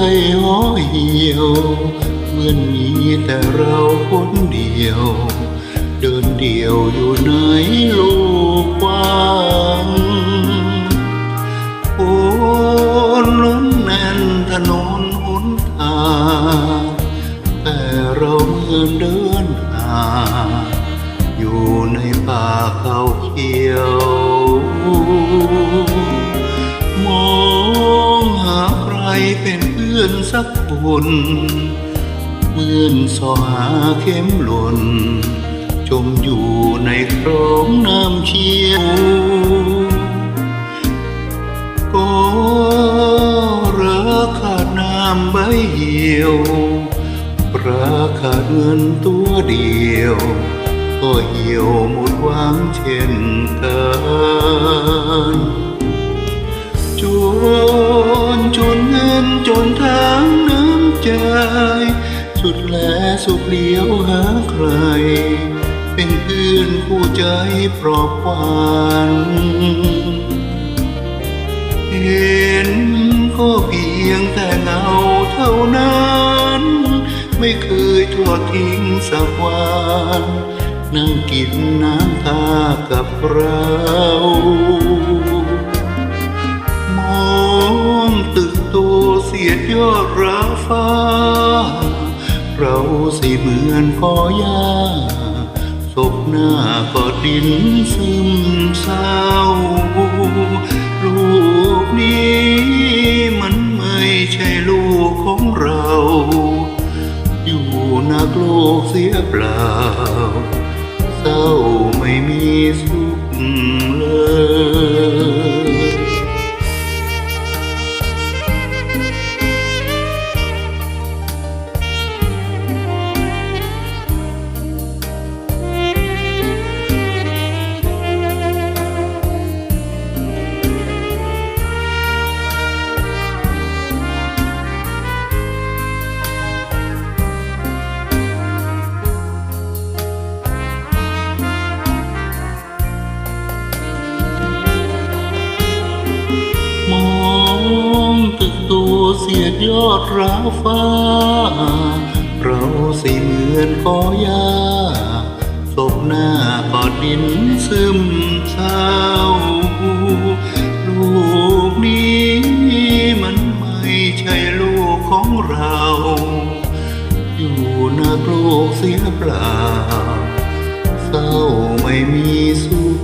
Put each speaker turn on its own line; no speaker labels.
ให่อเหี่ยวเมื่อมีแต่เราคนเดียว เดินเดียวอยู่ในโลกกว้างโอนล้นแน่นถนนหุนทางแต่เราเมื่อเดินหาอยู่ในป่าเขาเขียว นเพื่อสักคนเหมือนสอหาเข็มหล่น จมอยู่ในครองน้ำเชี่ยวก็ราคาน้ำใบเหี่ยว ราคาเงินตัวเดียว ก็เหี่ยวหมดหวังเช่นกัน สุดแลสุดเลียวหาใคร เป็นเพื่อนคู่ใจปลอบหวานเห็นก็เพียงแต่เงาเท่านั้น ไม่เคยทอดทิ้งสักวันนั่งกินน้ำตากับเรามองตึกโตเสียดยอดราฟ้าเรา สิเหมือนกอหญ้าศพหน้าก็ดินซึมเศร้าลูกนี้มันไม่ใช่ลูกของเรา อยู่นักโลกเสียเปล่า เศร้าไม่มีสุขเลย ตึกตัวเสียดยอดราฟ้า เราสิเหมือนกอหญ้าศพหน้าก็ดินซึมเศร้าลูกนี้มันไม่ใช่ลูกของเรา อยู่นักโลกเสียเปล่า เศร้าไม่มีสุข